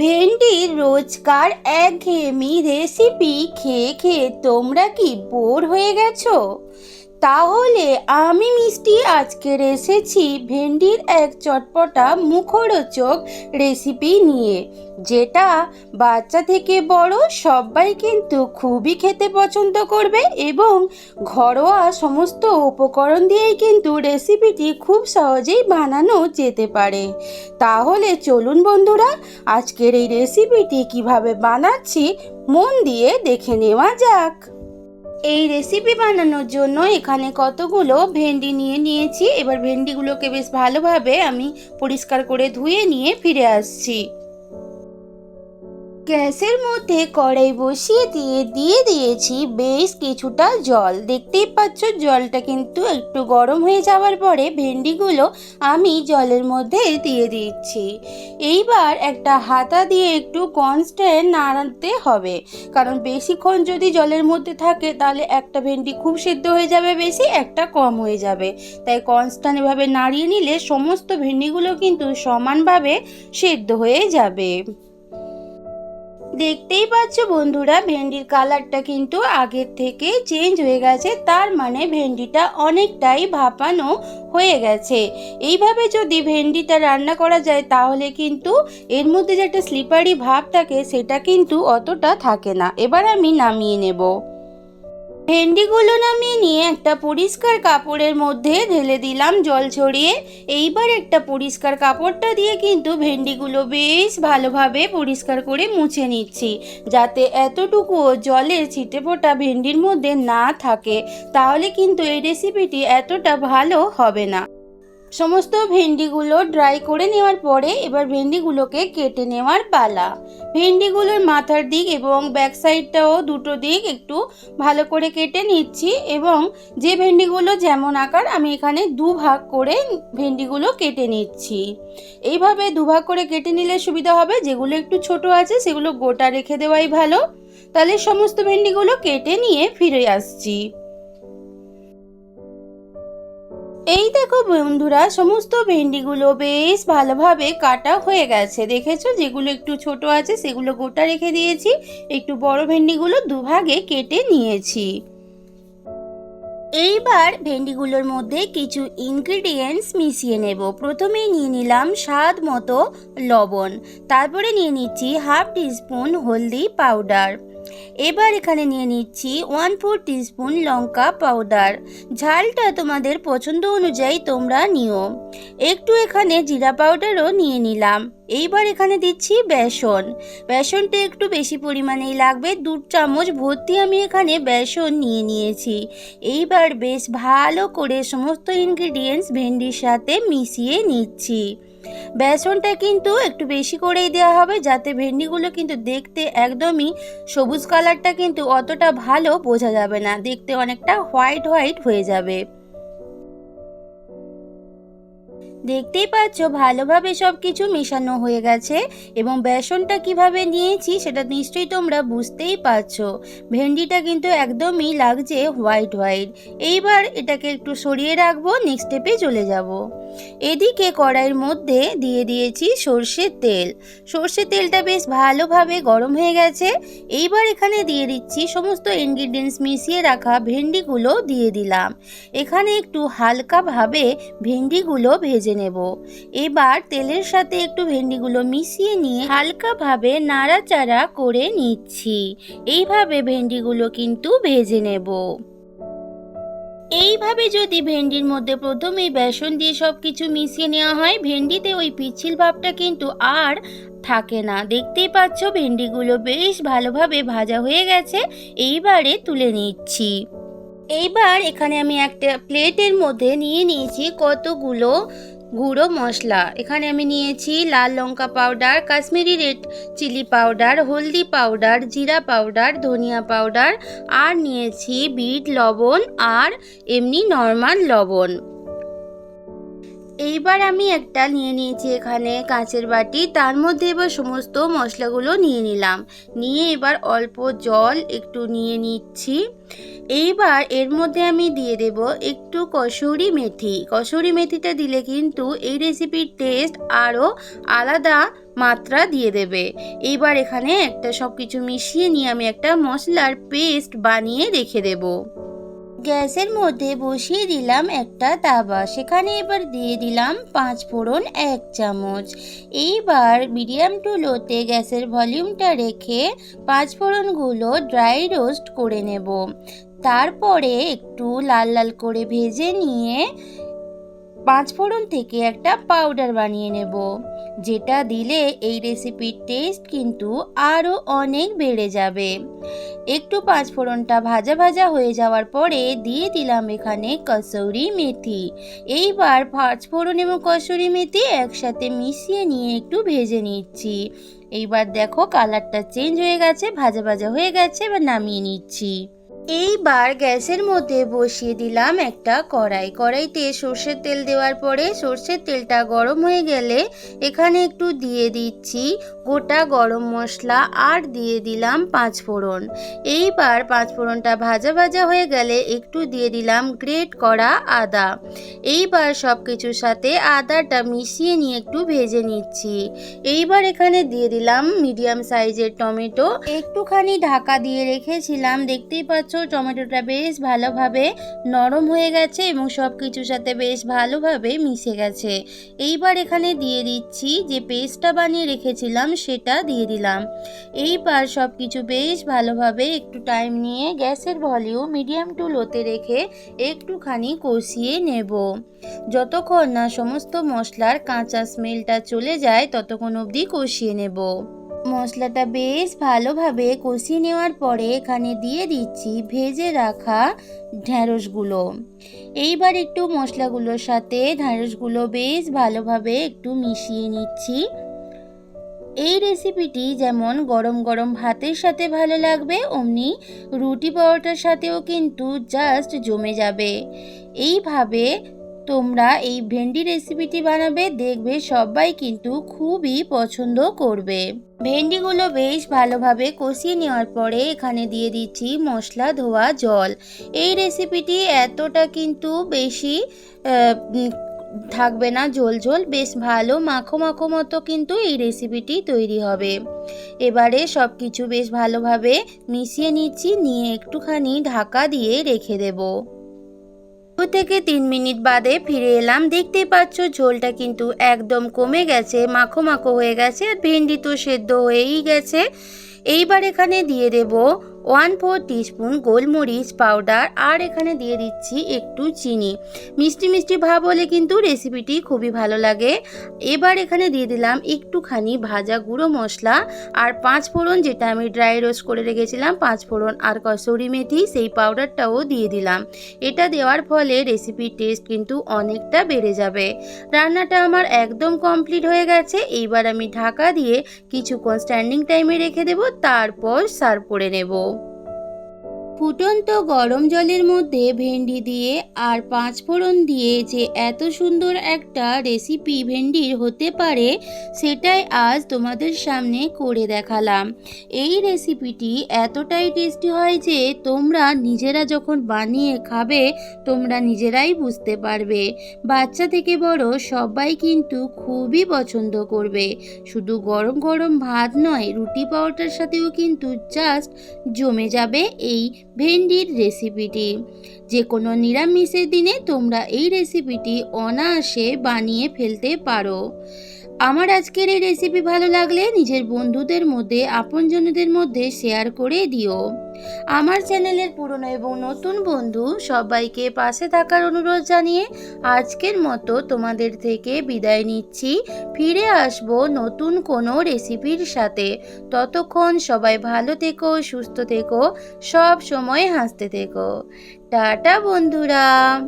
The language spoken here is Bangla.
ভেন্ডির রোজকার একঘেয়েমি রেসিপি খেয়ে খেয়ে তোমরা কি বোর হয়ে গেছো? তাহলে আমি মিষ্টি আজকের এসেছি ভেন্ডির এক চটপটা মুখরোচক রেসিপি নিয়ে, যেটা বাচ্চা থেকে বড় সবাই কিন্তু খুবই খেতে পছন্দ করবে এবং ঘরোয়া সমস্ত উপকরণ দিয়েই কিন্তু রেসিপিটি খুব সহজেই বানানো যেতে পারে। তাহলে চলুন বন্ধুরা, আজকের এই রেসিপিটি কীভাবে বানাচ্ছি মন দিয়ে দেখে নেওয়া যাক। এই রেসিপি বানানোর জন্য এখানে কতগুলো ভেন্ডি নিয়ে নিয়েছি। এবার ভেন্ডিগুলোকে বেশ ভালোভাবে আমি পরিষ্কার করে ধুয়ে নিয়ে ফিরে আসছি। গ্যাসের মধ্যে কড়াই বসিয়ে দিয়ে দিয়ে দিয়েছি বেশ কিছুটা জল। দেখতেই পাচ্ছ জলটা কিন্তু একটু গরম হয়ে যাওয়ার পরে ভেন্ডিগুলো আমি জলের মধ্যে দিয়ে দিচ্ছি। এইবার একটা হাতা দিয়ে একটু কনস্ট্যান্ট নাড়াতে হবে। কারণ বেশিক্ষণ যদি জলের মধ্যে থাকে, তাহলে একটা ভেন্ডি খুব সেদ্ধ হয়ে যাবে বেশি, একটা কম হয়ে যাবে। তাই কনস্ট্যান্ট এভাবে নাড়িয়ে নিলে সমস্ত ভেন্ডিগুলো কিন্তু সমানভাবে সেদ্ধ হয়ে যাবে। দেখতেই পাচ্ছ বন্ধুরা, ভেন্ডির কালারটা কিন্তু আগের থেকে চেঞ্জ হয়ে গেছে, তার মানে ভেন্ডিটা অনেকটাই ভাপানো হয়ে গেছে। এইভাবে যদি ভেন্ডিটা রান্না করা যায়, তাহলে কিন্তু এর মধ্যে যে একটা স্লিপারি ভাব থাকে, সেটা কিন্তু অতটা থাকে না। এবার আমি নামিয়ে নেব। ভেন্ডিগুলো নামিয়ে নিয়ে একটা পরিষ্কার কাপড়ের মধ্যে ঢেলে দিলাম জল ছড়িয়ে। এইবার একটা পরিষ্কার কাপড়টা দিয়ে কিন্তু ভেন্ডিগুলো বেশ ভালোভাবে পরিষ্কার করে মুছে নিচ্ছি, যাতে এতটুকুও জলের ছিটে ফোটা ভেন্ডির মধ্যে না থাকে। তাহলে কিন্তু এই রেসিপিটি এতটা ভালো হবে না। সমস্ত ভেন্ডিগুলো ড্রাই করে নেওয়ার পরে এবার ভেন্ডিগুলোকে কেটে নেওয়ার পালা। ভেন্ডিগুলোর মাথার দিক এবং ব্যাক সাইডটাও দুটো দিক একটু ভালো করে কেটে নিচ্ছি এবং যে ভেন্ডিগুলো যেমন আকার, আমি এখানে দু ভাগ করে ভেন্ডিগুলো কেটে নিচ্ছি। এইভাবে দুভাগ করে কেটে নিলে সুবিধা হবে, যেগুলো একটু ছোট আছে সেগুলো গোটা রেখে দেওয়াই ভালো। তাহলে সমস্ত ভেন্ডিগুলো কেটে নিয়ে ফিরে আসছি। এই দেখো বন্ধুরা, সমস্ত ভেন্ডিগুলো বেশ ভালোভাবে কাটা হয়ে গেছে। দেখেছ? যেগুলো একটু ছোট আছে, সেগুলো গোটা রেখে দিয়েছি। একটু বড় ভেন্ডিগুলো দুভাগে কেটে নিয়েছি। এইবার ভেন্ডিগুলোর মধ্যে কিছু ইনগ্রিডিয়েন্টস মিশিয়ে নেব। প্রথমেই নিয়ে নিলাম স্বাদ মতো লবণ। তারপরে নিয়ে নিচ্ছি হাফ টিস্পুন হলদি পাউডার এবার এখানে নিয়ে নিচ্ছি ওয়ান ফোর টিস্পুন লঙ্কা পাউডার ঝালটা তোমাদের পছন্দ অনুযায়ী তোমরা নিও। একটু এখানে জিরা পাউডারও নিয়ে নিলাম। এইবার এখানে দিচ্ছি বেসন। বেসনটা একটু বেশি পরিমাণেই লাগবে। দু চামচ ভর্তি আমি এখানে বেসন নিয়ে নিয়েছি। এইবার বেশ ভালো করে সমস্ত ইনগ্রিডিয়েন্টস ভেন্ডির সাথে মিশিয়ে নিচ্ছি। বেসনটা কিন্তু একটু বেশি করেই দেওয়া হবে, যাতে ভেন্ডিগুলো কিন্তু দেখতে একদমই সবুজ কালারটা কিন্তু অতটা ভালো বোঝা যাবে না। দেখতে অনেকটা হোয়াইট হোয়াইট হয়ে যাবে। দেখতেই পাচ্ছ ভালোভাবে সব কিছু মেশানো হয়ে গেছে এবং বেসনটা কীভাবে নিয়েছি সেটা নিশ্চয়ই তোমরা বুঝতেই পারছ। ভেন্ডিটা কিন্তু একদমই লাগছে হোয়াইট হোয়াইট। এইবার এটাকে একটু সরিয়ে রাখব নেক্সট স্টেপে চলে যাব। এদিকে কড়াইয়ের মধ্যে দিয়ে দিয়েছি সর্ষের তেল। সর্ষের তেলটা বেশ ভালোভাবে গরম হয়ে গেছে। এইবার এখানে দিয়ে দিচ্ছি সমস্ত ইনগ্রিডিয়েন্টস মিশিয়ে রাখা ভেন্ডিগুলো দিয়ে দিলাম। এখানে একটু হালকাভাবে ভেন্ডিগুলো ভেজে নেব। এবার তেলের সাথে একটু ভেন্ডিগুলো মিশিয়ে নিয়ে হালকাভাবে নাড়াচাড়া করে নিচ্ছি। এইভাবে ভেন্ডিগুলো কিন্তু ভেজে নেব। এইভাবে যদি ভেন্ডির মধ্যে প্রথমেই বেসন দিয়ে সব কিছু মিশিয়ে নেওয়া হয়, ভেন্ডিতে ওই পিচ্ছিল ভাবটা কিন্তু আর থাকে না। দেখতেই পাচ্ছ ভেন্ডিগুলো বেশ ভালোভাবে ভাজা হয়ে গেছে। এইবারে তুলে নিচ্ছি। এইবার এখানে আমি একটা প্লেটের মধ্যে নিয়ে নিয়েছি কতগুলো গুঁড়ো মশলা। এখানে আমি নিয়েছি লাল লঙ্কা powder, Kashmiri red chilli powder, হলদি পাউডার, জিরা পাউডার, ধনিয়া পাউডার, আর নিয়েছি বিট, লবণ, আর এমনি নর্মাল লবণ। এইবার আমি একটা নিয়ে নিয়েছি এখানে কাঁচের বাটি। তার মধ্যে এবার সমস্ত মশলাগুলো নিয়ে নিলাম। নিয়ে এবার অল্প জল একটু নিয়ে নিচ্ছি। এইবার এর মধ্যে আমি দিয়ে দেব একটু কসুরি মেথি। কসুরি মেথিটা দিলে কিন্তু এই রেসিপির টেস্ট আরও আলাদা মাত্রা দিয়ে দেবে। এইবার এখানে একটা সব কিছু মিশিয়ে নিয়ে আমি একটা মশলার পেস্ট বানিয়ে রেখে দেবো। গ্যাসের মধ্যে বসিয়ে দিলাম একটা তাওয়া। সেখানে এবার দিয়ে দিলাম পাঁচ ফোড়ন, এক চামচ। এইবার মিডিয়াম টু লোতে গ্যাসের ভলিউমটা রেখে পাঁচ ফোড়নগুলো ড্রাই রোস্ট করে নেব। তারপরে একটু লাল লাল করে ভেজে নিয়ে পাঁচ ফোড়ন থেকে একটা পাউডার বানিয়ে নেব, যেটা দিলে এই রেসিপির টেস্ট কিন্তু আরও অনেক বেড়ে যাবে। একটু পাঁচ ফোড়নটা ভাজা ভাজা হয়ে যাওয়ার পরে দিয়ে দিলাম এখানে কসৌরি মেথি। এইবার পাঁচ ফোড়ন এবং কসুরি মেথি একসাথে মিশিয়ে নিয়ে একটু ভেজে নিচ্ছি। এইবার দেখো কালারটা চেঞ্জ হয়ে গেছে, ভাজা ভাজা হয়ে গেছে, এবার নামিয়ে নিচ্ছি। এইবার গ্যাসের মধ্যে বসিয়ে দিলাম একটা কড়াই। কড়াইতে সর্ষের তেল দেওয়ার পরে সর্ষের তেলটা গরম হয়ে গেলে এখানে একটু দিয়ে দিচ্ছি গোটা গরম মশলা আর দিয়ে দিলাম পাঁচ ফোড়ন এইবার পাঁচ ফোড়নটা ভাজা ভাজা হয়ে গেলে একটু দিয়ে দিলাম গ্রেট করা আদা। এইবার সব কিছুর সাথে আদাটা মিশিয়ে নিয়ে একটু ভেজে নিচ্ছি। এইবার এখানে দিয়ে দিলাম মিডিয়াম সাইজের টমেটো। একটুখানি ঢাকা দিয়ে রেখেছিলাম, দেখতেই পাচ্ছ টমেটোটা বেশ ভালোভাবে নরম হয়ে গেছে এবং সব কিছুর সাথে বেশ ভালোভাবে মিশে গেছে। এইবার এখানে দিয়ে দিচ্ছি যে পেস্টটা বানিয়ে রেখেছিলাম সেটা দিয়ে দিলাম। এইবার সব কিছু বেশ ভালোভাবে একটু টাইম নিয়ে গ্যাসের ভলিউম মিডিয়াম টু লোতে রেখে একটুখানি কষিয়ে নেব। যতক্ষণ না সমস্ত মশলার কাঁচা স্মেলটা চলে যায়, ততক্ষণ অবধি কষিয়ে নেব। মশলাটা বেশ ভালোভাবে কষিয়ে নেওয়ার পরে এখানে দিয়ে দিচ্ছি ভেজে রাখা ঢ্যাঁড়সগুলো এইবার একটু মশলাগুলোর সাথে ঢ্যাঁড়সগুলো বেশ ভালোভাবে একটু মিশিয়ে নিচ্ছি। এই রেসিপিটি যেমন গরম গরম ভাতের সাথে ভালো লাগবে, অমনি রুটি পরোটার সাথেও কিন্তু জাস্ট জমে যাবে। এইভাবে তোমরা এই ভেন্ডি রেসিপিটি বানাবে, দেখবে সবাই কিন্তু খুবই পছন্দ করবে। ভেন্ডিগুলো বেশ ভালোভাবে কষিয়ে নেওয়ার পরে এখানে দিয়ে দিচ্ছি মশলা ধোয়া জল। এই রেসিপিটি এতটা কিন্তু বেশি থাকবে না ঝোল ঝোল, বেশ ভালো মাখো মাখো মতো কিন্তু এই রেসিপিটি তৈরি হবে। এবারে সব কিছু বেশ ভালোভাবে মিশিয়ে নিচ্ছি, নিয়ে একটুখানি ঢাকা দিয়ে রেখে দেবো। থেকে তিন মিনিট বাদে ফিরে এলাম। দেখতে পাচ্ছ ঝোলটা কিন্তু একদম কমে গেছে, মাখো মাখো হয়ে গেছে, আর ভেন্ডি তো সেদ্ধ হয়েই গেছে। এইবার এখানে দিয়ে দেব ওয়ান ফোর টিস্পুন গোলমরিচ পাউডার, আর এখানে দিয়ে দিচ্ছি একটু চিনি। মিষ্টি মিষ্টি ভাব হলে কিন্তু রেসিপিটি খুবই ভালো লাগে। এবার এখানে দিয়ে দিলাম একটুখানি ভাজা গুঁড়ো মশলা, আর পাঁচ ফোড়ন যেটা আমি ড্রাই রোস্ট করে রেখেছিলাম, পাঁচ ফোড়ন আর কসুরি মেথি, সেই পাউডারটাও দিয়ে দিলাম। এটা দেওয়ার ফলে রেসিপির টেস্ট কিন্তু অনেকটা বেড়ে যাবে। রান্নাটা আমার একদম কমপ্লিট হয়ে গেছে। এইবার আমি ঢাকা দিয়ে কিছুক্ষণ স্ট্যান্ডিং টাইমে রেখে দেব, তারপর সার্ভ করে নেব। ফুটন্ত গরম জলের মধ্যে ভেন্ডি দিয়ে আর পাঁচ ফোড়ন দিয়ে যে এত সুন্দর একটা রেসিপি ভেন্ডির হতে পারে, সেটাই আজ তোমাদের সামনে করে দেখালাম। এই রেসিপিটি এতটাই টেস্টি হয় যে তোমরা নিজেরা যখন বানিয়ে খাবে, তোমরা নিজেরাই বুঝতে পারবে। বাচ্চা থেকে বড় সবাই কিন্তু খুবই পছন্দ করবে। শুধু গরম গরম ভাত নয়, রুটি পাউডার সাথেও কিন্তু জাস্ট জমে যাবে এই ভেন্ডির রেসিপিটি যে কোনো নিরামিষের দিনে তোমরা এই রেসিপিটি অনায়াসে বানিয়ে ফেলতে পারো। আমার আজকের এই রেসিপি ভালো লাগলে নিজের বন্ধুদের মধ্যে, আপনজনদের মধ্যে শেয়ার করে দিও। আমার চ্যানেলের পুরনো এবং নতুন বন্ধু সবাইকে পাশে থাকার অনুরোধ জানিয়ে আজকের মতো তোমাদের থেকে বিদায় নিচ্ছি। ফিরে আসব নতুন কোনো রেসিপির সাথে। ততক্ষণ সবাই ভালো থেকো, সুস্থ থেকো, সব সময় হাসতে থেকো। টাটা বন্ধুরা!